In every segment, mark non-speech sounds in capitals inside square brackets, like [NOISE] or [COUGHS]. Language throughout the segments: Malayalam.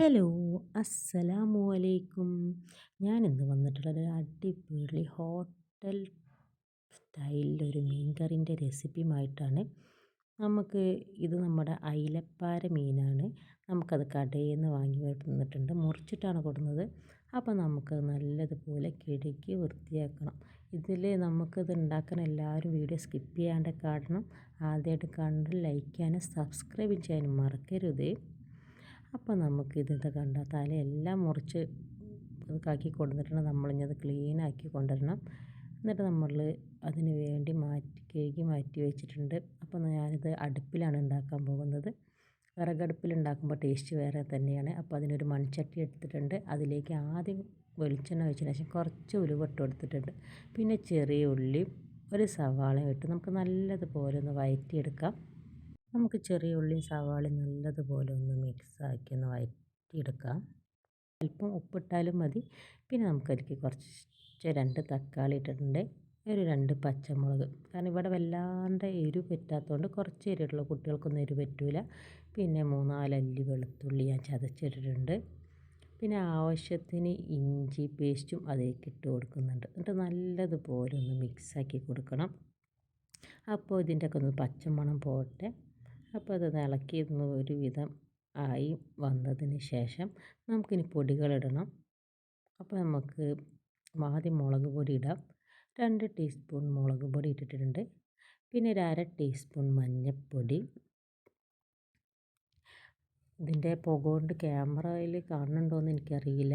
ഹലോ അസ്സലാമു അലൈക്കും. ഞാൻ ഇന്ന് വന്നിട്ടുള്ളത് അടിപൊളി ഹോട്ടൽ സ്റ്റൈലിലൊരു മീൻകറിന്റെ റെസിപ്പിയുമായിട്ടാണ്. നമുക്ക് ഇത് നമ്മുടെ അയിലപ്പാര മീനാണ്. നമുക്കത് കടയിൽ നിന്ന് വാങ്ങി വന്നിട്ടുണ്ട്. മുറിച്ചിട്ടാണ് കൊടുക്കുന്നത്. അപ്പോൾ നമുക്ക് നല്ലതുപോലെ കിടക്കി വൃത്തിയാക്കണം. ഇതിൽ നമുക്കിത് ഉണ്ടാക്കാൻ എല്ലാവരും വീഡിയോ സ്കിപ്പ് ചെയ്യാണ്ട് കാണണം. ആദ്യമായിട്ട് കണ്ട് ലൈക്ക് ചെയ്യാനും സബ്സ്ക്രൈബ് ചെയ്യാനും മറക്കരുത്. അപ്പോൾ നമുക്ക് ഇതിന്റെ കണ്ട തലയെല്ലാം മുറിച്ച് ഇതാക്കി കൊണ്ടുവന്നിട്ടുണ്ട് നമ്മളിഞ്ഞത് ക്ലീനാക്കി കൊണ്ടുവരണം. എന്നിട്ട് നമ്മൾ അതിന് വേണ്ടി മാറ്റി കഴുകി മാറ്റി വെച്ചിട്ടുണ്ട്. അപ്പോൾ ഞാനിത് അടുപ്പിലാണ് ഉണ്ടാക്കാൻ പോകുന്നത്. വിറകടുപ്പിൽ ഉണ്ടാക്കുമ്പോൾ ടേസ്റ്റ് വേറെ തന്നെയാണ്. അപ്പോൾ അതിനൊരു മൺചട്ടി എടുത്തിട്ടുണ്ട്. അതിലേക്ക് ആദ്യം വെളിച്ചെണ്ണ വെച്ചതിന് ശേഷം കുറച്ച് ഉലുവട്ട് കൊടുത്തിട്ടുണ്ട്. പിന്നെ ചെറിയ ഉള്ളി ഒരു സവാളയും ഇട്ട് നമുക്ക് നല്ലതുപോലെ ഒന്ന് വഴറ്റിയെടുക്കാം നമുക്ക് ചെറിയ ഉള്ളിയും സവാളയും നല്ലതുപോലെ ഒന്ന് മിക്സാക്കി ഒന്ന് വഴറ്റിയെടുക്കാം അല്പം ഉപ്പിട്ടാലും മതി. പിന്നെ നമുക്കതിലേക്ക് കുറച്ച് രണ്ട് തക്കാളി ഇട്ടിട്ടുണ്ട്. ഒരു രണ്ട് പച്ചമുളക്. കാരണം ഇവിടെ വല്ലാണ്ട് എരിവ് പറ്റാത്തതുകൊണ്ട് കുറച്ച് എരിവുള്ള കുട്ടികൾക്കൊന്നും എരിവ് പറ്റില്ല പിന്നെ മൂന്നാലല്ലി വെളുത്തുള്ളി ഞാൻ ചതച്ചിട്ടിട്ടുണ്ട്. പിന്നെ ആവശ്യത്തിന് ഇഞ്ചി പേസ്റ്റും അതിലേക്ക് ഇട്ട് കൊടുക്കുന്നുണ്ട്. എന്നിട്ട് നല്ലതുപോലെ ഒന്ന് മിക്സാക്കി കൊടുക്കണം. അപ്പോൾ ഇതിന്റെയൊക്കെ ഒന്ന് പച്ചമണം പോട്ടെ. അപ്പോൾ അത് ഇളക്കി ഒരു വിധം ആയി വന്നതിന് ശേഷം നമുക്കിനി പൊടികളിടണം അപ്പോൾ നമുക്ക് ആദ്യം മുളക് പൊടി ഇടാം. രണ്ട് ടീസ്പൂൺ മുളക് പൊടി ഇട്ടിട്ടുണ്ട്. പിന്നെ ഒരു അര ടീസ്പൂൺ മഞ്ഞൾപ്പൊടി. ഇതിന്റെ പുക കൊണ്ട് ക്യാമറയിൽ കാണുന്നുണ്ടോയെന്ന് എനിക്കറിയില്ല.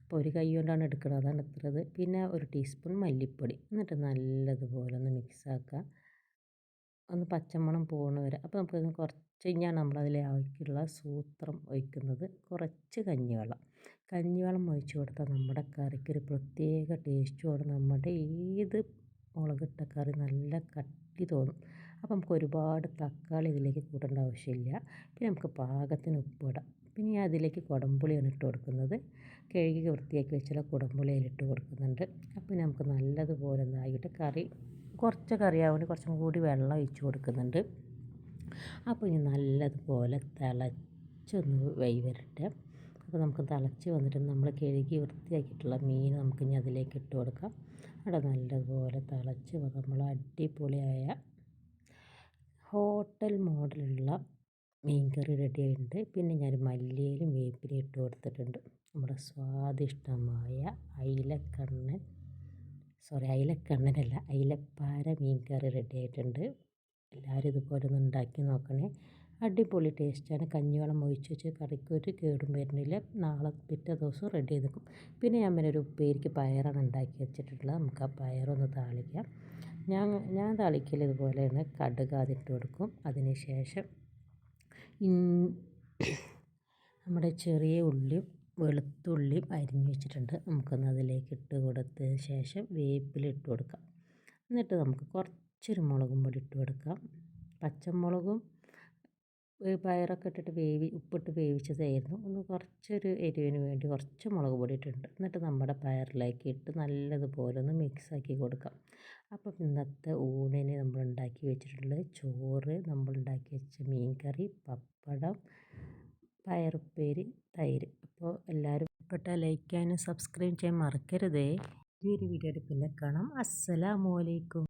അപ്പോൾ ഒരു കൈ കൊണ്ടാണ് എടുക്കുന്നത്. അതാണ് ഇത്രത് പിന്നെ ഒരു ടീസ്പൂൺ മല്ലിപ്പൊടി. എന്നിട്ട് നല്ലതുപോലെ ഒന്ന് മിക്സാക്കുക ഒന്ന് പച്ചമണം പോകുന്ന വരെ. അപ്പോൾ നമുക്ക് കുറച്ച് കഴിഞ്ഞാണ് നമ്മളതിൽ ആവശ്യമുള്ള സൂത്രം ഒഴിക്കുന്നത്. കുറച്ച് കഞ്ഞിവെള്ളം. കഞ്ഞിവെള്ളം ഒഴിച്ച് കൊടുത്താൽ നമ്മുടെ കറിക്ക് ഒരു പ്രത്യേക ടേസ്റ്റോട് നമ്മുടെ ഏത് മുളകിട്ട കറി നല്ല കട്ടി തോന്നും. അപ്പോൾ നമുക്ക് ഒരുപാട് തക്കാളി ഇതിലേക്ക് കൂട്ടേണ്ട ആവശ്യമില്ല. പിന്നെ നമുക്ക് പാകത്തിന് ഉപ്പിടാം. പിന്നെ ഞാൻ അതിലേക്ക് കുടംപുളിയാണ് ഇട്ട് കൊടുക്കുന്നത്. കഴുകി വൃത്തിയാക്കി വെച്ചുള്ള കുടംപുളി അതിലിട്ട് കൊടുക്കുന്നുണ്ട്. അപ്പോൾ നമുക്ക് നല്ലതുപോലെ ഒന്നായിട്ട് കറി കുറച്ച് കറിയാവുന്ന കുറച്ചും കൂടി വെള്ളം ഒഴിച്ച് കൊടുക്കുന്നുണ്ട്. അപ്പോൾ ഇനി നല്ലതുപോലെ തിളച്ചൊന്ന് വൈ വരട്ടെ അപ്പോൾ നമുക്ക് തിളച്ച് വന്നിട്ട് നമ്മൾ കഴുകി വൃത്തിയാക്കിയിട്ടുള്ള മീൻ നമുക്ക് ഇനി അതിലേക്ക് ഇട്ട് കൊടുക്കാം. അവിടെ നല്ലതുപോലെ തിളച്ച് നമ്മൾ അടിപൊളിയായ ഹോട്ടൽ മോഡലുള്ള മീൻ കറി റെഡി ആയിട്ടുണ്ട്. പിന്നെ ഞാൻ മല്ലിയിലും വേപ്പിലും ഇട്ട് കൊടുത്തിട്ടുണ്ട്. നമ്മുടെ സ്വാദിഷ്ടമായ അയിലക്കണ്ണൻ സോറി അയിലക്കണ്ണനല്ല അയിലപ്പാര മീൻ കറി റെഡി ആയിട്ടുണ്ട്. എല്ലാവരും ഇതുപോലെ ഒന്ന് ഉണ്ടാക്കി നോക്കണേ. അടിപൊളി ടേസ്റ്റാണ് കഞ്ഞിവെള്ളം ഒഴിച്ച് വെച്ച് കറിക്ക് ഒരു കേടും വരുന്നില്ല. നാളെ പിറ്റേ ദിവസം റെഡി ചെയ്ത് വെക്കും പിന്നെ ഞാൻ പിന്നെ ഒരു ഉപ്പേരിക്ക് പയറാണ് ഉണ്ടാക്കി വെച്ചിട്ടുള്ളത്. നമുക്ക് ആ പയറൊന്ന് താളിക്കാം. ഞാൻ ഞാൻ താളിക്കൽ ഇതുപോലെയാണ്. കടുക് അതിട്ട് കൊടുക്കും. അതിന് ശേഷം [COUGHS] നമ്മുടെ ചെറിയ ഉള്ളിയും വെളുത്തുള്ളിയും അരിഞ്ഞു വെച്ചിട്ടുണ്ട്. നമുക്കൊന്ന് അതിലേക്ക് ഇട്ട് കൊടുത്തതിന് ശേഷം വേപ്പിലിട്ട് കൊടുക്കാം. എന്നിട്ട് നമുക്ക് കുറച്ചൊരു മുളകും പൊടി ഇട്ട് കൊടുക്കാം. പച്ചമുളകും പയറൊക്കെ ഇട്ടിട്ട് വേവി ഉപ്പിട്ട് വേവിച്ചതായിരുന്നു. ഒന്ന് കുറച്ചൊരു എരിവിന് വേണ്ടി കുറച്ച് മുളക് പൊടി ഇട്ടിട്ടുണ്ട്. എന്നിട്ട് നമ്മുടെ പയറിലേക്ക് ഇട്ട് നല്ലതുപോലെ ഒന്ന് മിക്സാക്കി കൊടുക്കാം. അപ്പം ഇന്നത്തെ ഊണിന് നമ്മൾ ഉണ്ടാക്കി വെച്ചിട്ടുള്ളത് ചോറ് നമ്മൾ ഉണ്ടാക്കി വെച്ച മീൻ കറി പപ്പടം പയറുപ്പേരി തൈര്. അപ്പോൾ എല്ലാവരും ഇഷ്ടപ്പെട്ട ലൈക്ക് ചെയ്യാനും സബ്സ്ക്രൈബ് ചെയ്യാൻ മറക്കരുതേ. ഈ ഒരു വീഡിയോയുടെ പിന്നെ കാണാം. അസ്സലാമു അലൈക്കും.